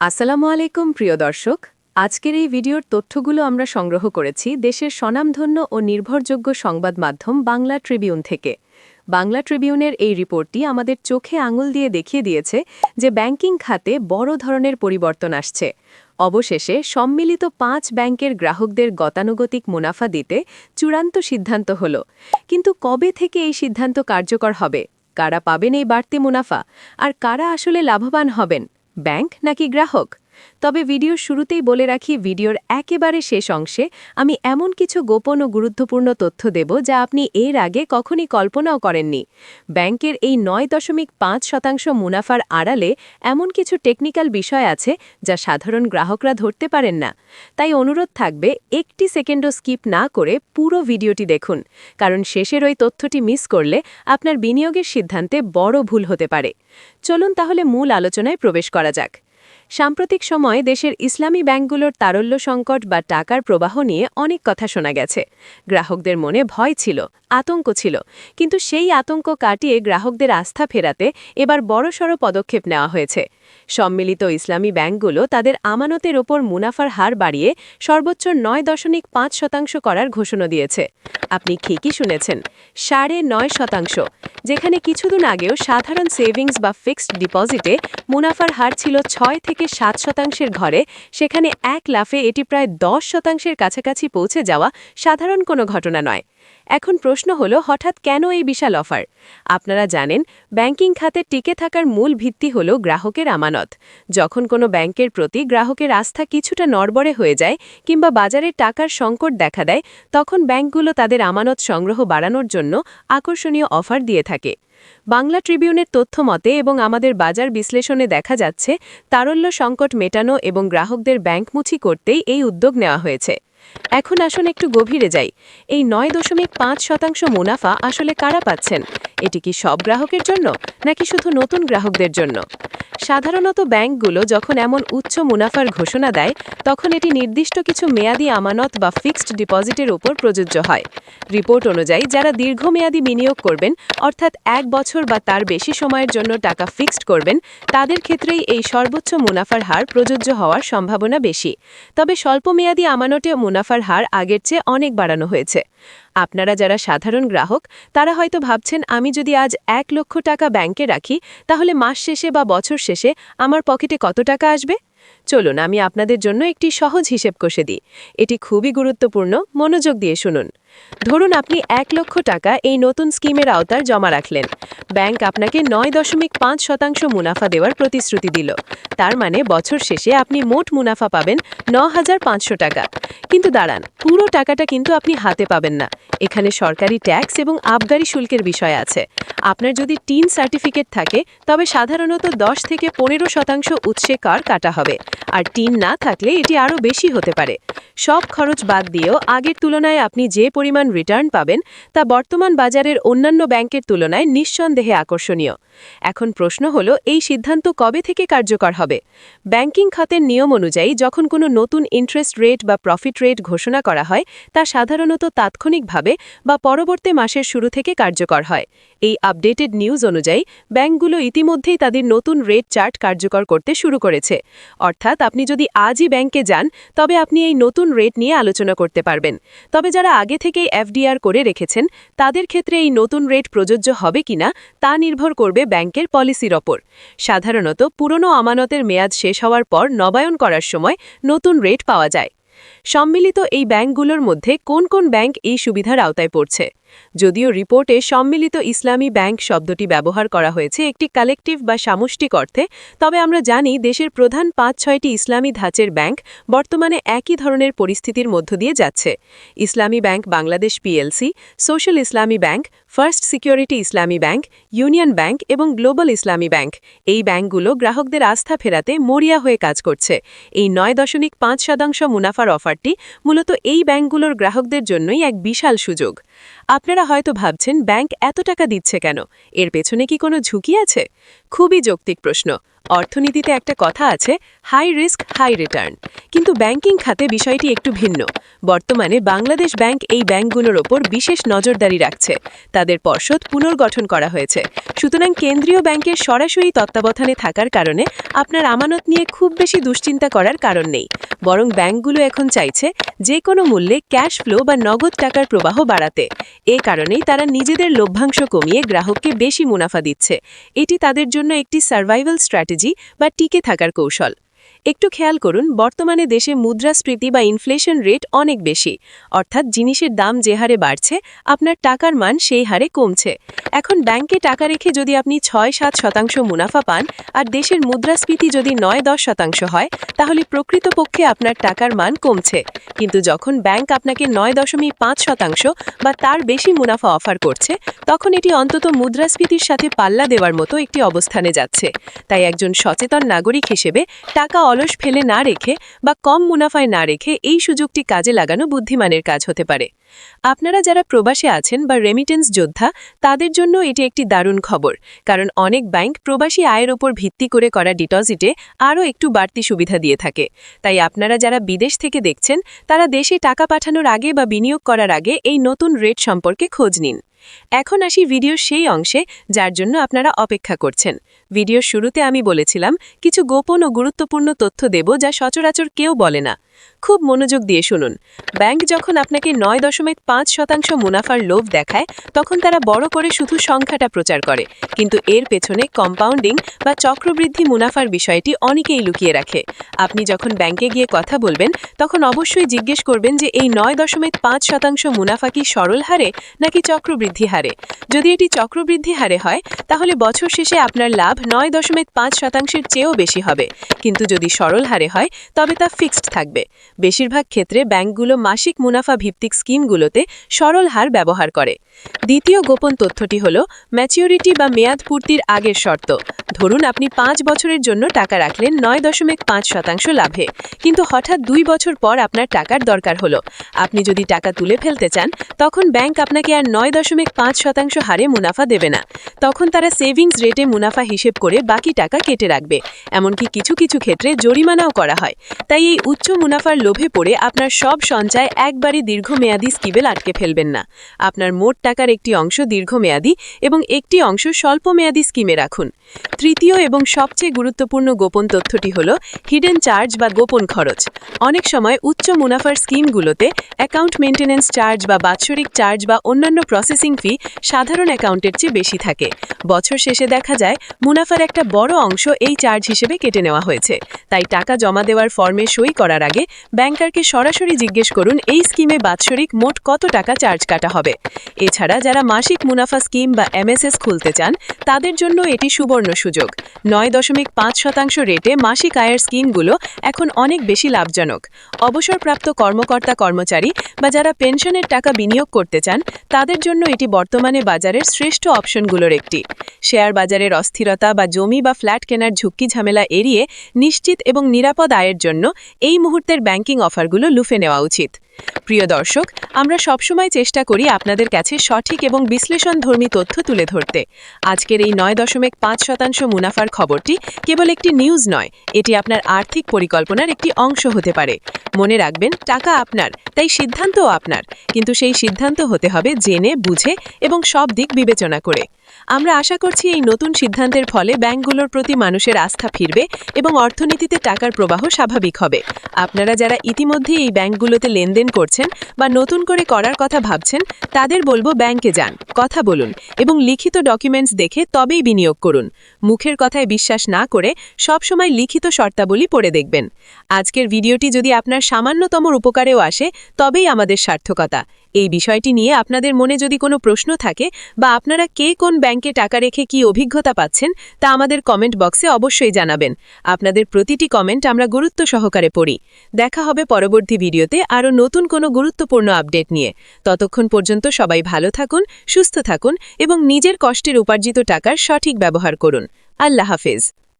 আসসালামু আলাইকুম প্রিয় দর্শক। আজকের এই ভিডিওর তথ্যগুলো আমরা সংগ্রহ করেছি দেশের স্বনামধন্য ও নির্ভরযোগ্য সংবাদ মাধ্যম বাংলা ট্রিবিউন থেকে। বাংলা ট্রিবিউনের এই রিপোর্টটি আমাদের চোখে আঙুল দিয়ে দেখিয়ে দিয়েছে যে ব্যাংকিং খাতে বড় ধরনের পরিবর্তন আসছে। অবশেষে সম্মিলিত পাঁচ ব্যাংকের গ্রাহকদের গতানুগতিক মুনাফা দিতে চূড়ান্ত সিদ্ধান্ত হল। কিন্তু কবে থেকে এই সিদ্ধান্ত কার্যকর হবে? কারা পাবেন এই বাড়তি মুনাফা? আর কারা আসলে লাভবান হবেন? ব্যাংক নাকি গ্রাহক তবে ভিডিওর শুরুতেই বলে রাখি, ভিডিওর একেবারে শেষ অংশে আমি এমন কিছু গোপন ও গুরুত্বপূর্ণ তথ্য দেব যা আপনি এর আগে কখনই কল্পনাও করেননি। ব্যাংকের এই নয় দশমিক পাঁচ শতাংশ মুনাফার আড়ালে এমন কিছু টেকনিক্যাল বিষয় আছে যা সাধারণ গ্রাহকরা ধরতে পারেন না। তাই অনুরোধ থাকবে, একটি সেকেন্ডও স্কিপ না করে পুরো ভিডিওটি দেখুন, কারণ শেষের ওই তথ্যটি মিস করলে আপনার বিনিয়োগের সিদ্ধান্তে বড় ভুল হতে পারে। চলুন তাহলে মূল আলোচনায় প্রবেশ করা যাক। সাম্প্রতিক সময়ে দেশের ইসলামী ব্যাংকগুলোর তারল্য সংকট বা টাকার প্রবাহ নিয়ে অনেক কথা শোনা গেছে। গ্রাহকদের মনে ভয় ছিল, আতঙ্ক ছিল। কিন্তু সেই আতঙ্ক কাটিয়ে গ্রাহকদের আস্থা ফেরাতে এবার বড়সড় পদক্ষেপ নেওয়া হয়েছে। সম্মিলিত ইসলামী ব্যাংকগুলো তাদের আমানতের ওপর মুনাফার হার বাড়িয়ে সর্বোচ্চ নয় দশমিক পাঁচ শতাংশ করার ঘোষণা দিয়েছে। আপনি ঠিকই শুনেছেন, সাড়ে নয় শতাংশ, যেখানে কিছুদিন আগেও সাধারণ সেভিংস বা ফিক্সড ডিপোজিটে মুনাফার হার ছিল ছয় থেকে সাত শতাংশের ঘরে, সেখানে এক লাফে এটি প্রায় দশ শতাংশের কাছাকাছি পৌঁছে যাওয়া সাধারণ কোনো ঘটনা নয়। এখন প্রশ্ন হল, হঠাৎ কেন এই বিশাল অফার? আপনারা জানেন, ব্যাংকিং খাতে টিকে থাকার মূল ভিত্তি হল গ্রাহকের আমানত। যখন কোনো ব্যাংকের প্রতি গ্রাহকের আস্থা কিছুটা নড়বড়ে হয়ে যায় কিংবা বাজারে টাকার সংকট দেখা দেয়, তখন ব্যাংকগুলো তাদের আমানত সংগ্রহ বাড়ানোর জন্য আকর্ষণীয় অফার দিয়ে থাকে। বাংলা ট্রিবিউনের তথ্য মতে এবং আমাদের বাজার বিশ্লেষণে দেখা যাচ্ছে, তারল্য সংকট মেটানো এবং গ্রাহকদের ব্যাংকমুছি করতেই এই উদ্যোগ নেওয়া হয়েছে। এখন আসুন একটু গভীরে যাই। এই নয় দশমিক পাঁচ শতাংশ মুনাফা আসলে কারা পাচ্ছেন? এটি কি সব গ্রাহকের জন্য, নাকি শুধু নতুন গ্রাহকদের জন্য? সাধারণত ব্যাংকগুলো যখন এমন উচ্চ মুনাফার ঘোষণা দেয়, তখন এটি নির্দিষ্ট কিছু মেয়াদি আমানত বা ফিক্সড ডিপোজিটের উপর প্রযোজ্য হয়। রিপোর্ট অনুযায়ী, যারা দীর্ঘমেয়াদী বিনিয়োগ করবেন, অর্থাৎ এক বছর বা তার বেশি সময়ের জন্য টাকা ফিক্সড করবেন, তাদের ক্ষেত্রেই এই সর্বোচ্চ মুনাফার হার প্রযোজ্য হওয়ার সম্ভাবনা বেশি। তবে স্বল্পমেয়াদী আমানটে মুনাফার হার আগের চেয়ে অনেক বাড়ানো হয়েছে। আপনারা যারা সাধারণ গ্রাহক, তারা হয়তো ভাবছেন, আমি যদি আজ এক লক্ষ টাকা ব্যাংকে রাখি, তাহলে মাস শেষে বা বছর শেষে আমার পকেটে কত টাকা আসবে? চলুন, আমি আপনাদের জন্য একটি সহজ হিসেব কষে দিই। এটি খুবই গুরুত্বপূর্ণ, মনোযোগ দিয়ে শুনুন। ধরুন, আপনি এক লক্ষ টাকা এই নতুন স্কিমের আওতার জমা রাখলেন। ব্যাংক আপনাকে নয় দশমিক পাঁচ শতাংশ মুনাফা দেওয়ার প্রতিশ্রুতি দিল। তার মানে বছর শেষে আপনি মোট মুনাফা পাবেন ন হাজার পাঁচশো টাকা। কিন্তু দাঁড়ান, পুরো টাকাটা কিন্তু আপনি হাতে পাবেন না। এখানে সরকারি ট্যাক্স এবং আবগারি শুল্কের বিষয় আছে। আপনার যদি টিন সার্টিফিকেট থাকে, তবে সাধারণত দশ থেকে পনেরো শতাংশ উৎসে কর কাটা হবে। আর টিন না থাকলে এটি আরও বেশি হতে পারে। সব খরচ বাদ দিয়েও আগের তুলনায় আপনি যে পরিমাণ রিটার্ন পাবেন তা বর্তমান বাজারের অন্যান্য ব্যাংকের তুলনায় নিঃসন্দেহে আকর্ষণীয়। এখন প্রশ্ন হল, এই সিদ্ধান্ত কবে থেকে কার্যকর হবে? ব্যাংকিং খাতের নিয়ম অনুযায়ী যখন কোনো নতুন ইন্টারেস্ট রেট বা প্রফিট রেট ঘোষণা করা হয়, তা সাধারণত তাৎক্ষণিকভাবে বা পরবর্তী মাসের শুরু থেকে কার্যকর হয়। এই আপডেটেড নিউজ অনুযায়ী, ব্যাংকগুলো ইতিমধ্যেই তাদের নতুন রেট চার্ট কার্যকর করতে শুরু করেছে। অর্থাৎ আপনি যদি আজই ব্যাংকে যান, তবে আপনি এই নতুন রেট নিয়ে আলোচনা করতে পারবেন। তবে যারা আগে থেকেই এফডিআর করে রেখেছেন, তাদের ক্ষেত্রে এই নতুন রেট প্রযোজ্য হবে কিনা, তা নির্ভর করবে ব্যাংকের পলিসির ওপর। সাধারণত পুরনো আমানতের মেয়াদ শেষ হওয়ার পর নবায়ন করার সময় নতুন রেট পাওয়া যায়। সম্মিলিত এই ব্যাংকগুলোর মধ্যে কোন কোন ব্যাংক এই সুবিধার আওতায় পড়ছে? যদিও রিপোর্টে সম্মিলিত ইসলামী ব্যাংক শব্দটি ব্যবহার করা হয়েছে একটি কালেকটিভ বা সামষ্টিক অর্থে, তবে আমরা জানি দেশের প্রধান পাঁচ ছয়টি ইসলামী ধাঁচের ব্যাংক বর্তমানে একই ধরনের পরিস্থিতির মধ্য দিয়ে যাচ্ছে। Islami bank Bangladesh PLC, social Islami bank, first security Islami bank, union bank এবং গ্লোবাল ইসলামী ব্যাংক। এই ব্যাংকগুলো গ্রাহকদের আস্থা ফেরাতে মরিয়া হয়ে কাজ করছে। এই নয় দশমিক পাঁচ শতাংশ মুনাফার অফারটি মূলত এই ব্যাংকগুলোর গ্রাহকদের জন্যই এক বিশাল সুযোগ। আপনারা হয়তো ভাবছেন, ব্যাংক এত টাকা দিচ্ছে কেন? এর পেছনে কি কোনো ঝুঁকি আছে? খুবই যৌক্তিক প্রশ্ন। অর্থনীতিতে একটা কথা আছে high risk high return banking খাতে বিষয়টি একটু ভিন্ন। বর্তমানে বাংলাদেশ ব্যাংক এই ব্যাংকগুলোর ওপর বিশেষ নজরদারি রাখছে। তাদের পর্ষদ পুনর্গঠন করা হয়েছে। সুতরাং কেন্দ্রীয় ব্যাংকের সরাসরি তত্ত্বাবধানে থাকার কারণে আপনার আমানত নিয়ে খুব বেশি দুশ্চিন্তা করার কারণ নেই। বরং ব্যাংকগুলো এখন চাইছে যে কোনো মূল্যে ক্যাশ ফ্লো বা নগদ টাকার প্রবাহ বাড়াতে। এ কারণেই তারা নিজেদের লভ্যাংশ কমিয়ে গ্রাহককে বেশি মুনাফা দিচ্ছে। এটি তাদের জন্য একটি সার্ভাইভাল স্ট্র্যাটেজি বা টিকে থাকার কৌশল। একটু খেয়াল করুন, বর্তমানে দেশে মুদ্রাস্ফীতি বা ইনফ্লেশন রেট অনেক বেশি। অর্থাৎ জিনিসের দাম যে হারে বাড়ছে, আপনার টাকার মান সেই হারে কমছে। এখন ব্যাংকে টাকা রেখে যদি আপনি ছয় সাত শতাংশ মুনাফা পান আর দেশের মুদ্রাস্ফীতি যদি নয় দশ শতাংশ হয়, তাহলে প্রকৃতপক্ষে আপনার টাকার মান কমছে। কিন্তু যখন ব্যাংক আপনাকে নয় দশমিক পাঁচ শতাংশ বা তার বেশি মুনাফা অফার করছে, তখন এটি অন্তত মুদ্রাস্ফীতির সাথে পাল্লা দেওয়ার মতো একটি অবস্থানে যাচ্ছে। তাই একজন সচেতন নাগরিক হিসেবে টাকা অলস ফেলে না রেখে বা কম মুনাফায় না রেখে এই সুযোগটি কাজে লাগানো বুদ্ধিমানের কাজ হতে পারে। আপনারা যারা প্রবাসে আছেন বা রেমিটেন্স যোদ্ধা, তাদের জন্য এটি একটি দারুণ খবর, কারণ অনেক ব্যাংক প্রবাসী আয়ের ওপর ভিত্তি করে করা ডিপোজিটে আরও একটু বাড়তি সুবিধা দিয়ে থাকে। তাই আপনারা যারা বিদেশ থেকে দেখছেন, তারা দেশে টাকা পাঠানোর আগে বা বিনিয়োগ করার আগে এই নতুন রেট সম্পর্কে খোঁজ নিন। এখন আসি ভিডিওর সেই অংশে, যার জন্য আপনারা অপেক্ষা করছেন। ভিডিওর শুরুতে আমি বলেছিলাম, কিছু গোপন ও গুরুত্বপূর্ণ তথ্য দেব যা সচরাচর কেউ বলে না। খুব মনোযোগ দিয়ে শুনুন। ব্যাংক যখন আপনাকে নয় দশমিক পাঁচ শতাংশ মুনাফার লোভ দেখায়, তখন তারা বড় করে শুধু সংখ্যাটা প্রচার করে। কিন্তু এর পেছনে কম্পাউন্ডিং বা চক্রবৃদ্ধি মুনাফার বিষয়টি অনেকেই লুকিয়ে রাখে। আপনি যখন ব্যাংকে গিয়ে কথা বলবেন, তখন অবশ্যই জিজ্ঞেস করবেন যে এই নয় দশমিক পাঁচ শতাংশ মুনাফা কি সরল হারে নাকি চক্রবৃদ্ধি হারে? যদি এটি চক্রবৃদ্ধি হারে হয়, তাহলে বছর শেষে আপনার লাভ নয় দশমিক পাঁচ শতাংশের চেয়েও বেশি হবে। কিন্তু যদি সরল হারে হয়, তবে তা ফিক্সড থাকবে। বেশিরভাগ ক্ষেত্রে ব্যাংকগুলো মাসিক মুনাফা ভিত্তিক স্কিমগুলোতে সরল হার ব্যবহার করে। দ্বিতীয় গোপন তথ্যটি হল, ম্যাচিউরিটি বা মেয়াদ পূর্তির আগের শর্ত। ধরুন আপনি পাঁচ বছরের জন্য টাকা রাখলেন নয় দশমিক পাঁচ শতাংশ লাভে। কিন্তু হঠাৎ দুই বছর পর আপনার টাকার দরকার হলো। আপনি যদি টাকা তুলে ফেলতে চান, তখন ব্যাংক আপনাকে আর নয় দশমিক পাঁচ শতাংশ হারে মুনাফা দেবে না। তখন তারা সেভিংস রেটে মুনাফা হিসেব করে বাকি টাকা কেটে রাখবে। এমনকি কিছু কিছু ক্ষেত্রে জরিমানাও করা হয়। তাই এই উচ্চ মুনাফার লোভে পড়ে আপনার সব সঞ্চয় একবারই দীর্ঘমেয়াদী স্কিবেল আটকে ফেলবেন না। আপনার মোট টাকার একটি অংশ দীর্ঘমেয়াদী এবং একটি অংশ স্বল্পমেয়াদী স্কিমে রাখুন। তৃতীয় এবং সবচেয়ে গুরুত্বপূর্ণ গোপন তথ্যটি হল হিডেন চার্জ বা গোপন খরচ। অনেক সময় উচ্চ মুনাফার স্কিমগুলোতে অ্যাকাউন্ট মেনটেন্যান্স চার্জ বা বাৎসরিক চার্জ বা অন্যান্য প্রসেসিং ফি সাধারণ অ্যাকাউন্টের চেয়ে বেশি থাকে। বছর শেষে দেখা যায় মুনাফার একটা বড় অংশ এই চার্জ হিসেবে কেটে নেওয়া হয়েছে। তাই টাকা জমা দেওয়ার ফর্মে সই করার আগে ব্যাংকারকে সরাসরি জিজ্ঞেস করুন এই স্কিমে বাৎসরিক মোট কত টাকা চার্জ কাটা হবে। এছাড়া যারা মাসিক মুনাফা স্কিম বা এমএসএস খুলতে চান, তাদের জন্য এটি সুবর্ণ সুযোগ। নয় দশমিক পাঁচ শতাংশ রেটে মাসিক আয়ের স্কিমগুলো এখন অনেক বেশি লাভজনক। অবসরপ্রাপ্ত কর্মকর্তা কর্মচারী বা যারা পেনশনের টাকা বিনিয়োগ করতে চান, তাদের জন্য এটি বর্তমানে বাজারের শ্রেষ্ঠ অপশনগুলোর একটি। শেয়ার বাজারের অস্থিরতা বা জমি বা ফ্ল্যাট কেনার ঝুঁকি ঝামেলা এড়িয়ে নিশ্চিত এবং নিরাপদ আয়ের জন্য এই মুহূর্তের ব্যাংকিং অফারগুলো লুফে নেওয়া উচিত। প্রিয় দর্শক, আমরা সবসময় চেষ্টা করি আপনাদের কাছে সঠিক এবং বিশ্লেষণধর্মী তথ্য তুলে ধরতে। আজকের এই নয় দশমিক পাঁচ শতাংশ মুনাফার খবরটি কেবল একটি নিউজ নয়, এটি আপনার আর্থিক পরিকল্পনার একটি অংশ হতে পারে। মনে রাখবেন, টাকা আপনার, তাই সিদ্ধান্তও আপনার। কিন্তু সেই সিদ্ধান্ত হতে হবে জেনে, বুঝে এবং সব দিক বিবেচনা করে। আমরা আশা করছি এই নতুন সিদ্ধান্তের ফলে ব্যাংকগুলোর প্রতি মানুষের আস্থা ফিরবে এবং অর্থনীতিতে টাকার প্রবাহ স্বাভাবিক হবে। আপনারা যারা ইতিমধ্যে এই ব্যাংকগুলোতে লেনদেন করছেন বা নতুন করে করার কথা ভাবছেন, তাদের বলব ব্যাংকে যান, কথা বলুন এবং লিখিত ডকুমেন্টস দেখে তবেই বিনিয়োগ করুন। মুখের কথায় বিশ্বাস না করে সবসময় লিখিত শর্তাবলী পড়ে দেখবেন। আজকের ভিডিওটি যদি আপনার সামান্যতম উপকারেও আসে, তবেই আমাদের সার্থকতা। এই বিষয়টি নিয়ে আপনাদের মনে যদি কোনো প্রশ্ন থাকে বা আপনারা কে কোন ব্যাংকে টাকা রেখে কি অভিজ্ঞতা পাচ্ছেন, তা আমাদের কমেন্ট বক্সে অবশ্যই জানাবেন। আপনাদের প্রতিটি কমেন্ট আমরা গুরুত্ব সহকারে পড়ি। দেখা হবে পরবর্তী ভিডিওতে আরও নতুন কোনো গুরুত্বপূর্ণ আপডেট নিয়ে। ততক্ষণ পর্যন্ত সবাই ভালো থাকুন, সুস্থ থাকুন এবং নিজের কষ্টের উপার্জিত টাকার সঠিক ব্যবহার করুন। আল্লাহ হাফেজ।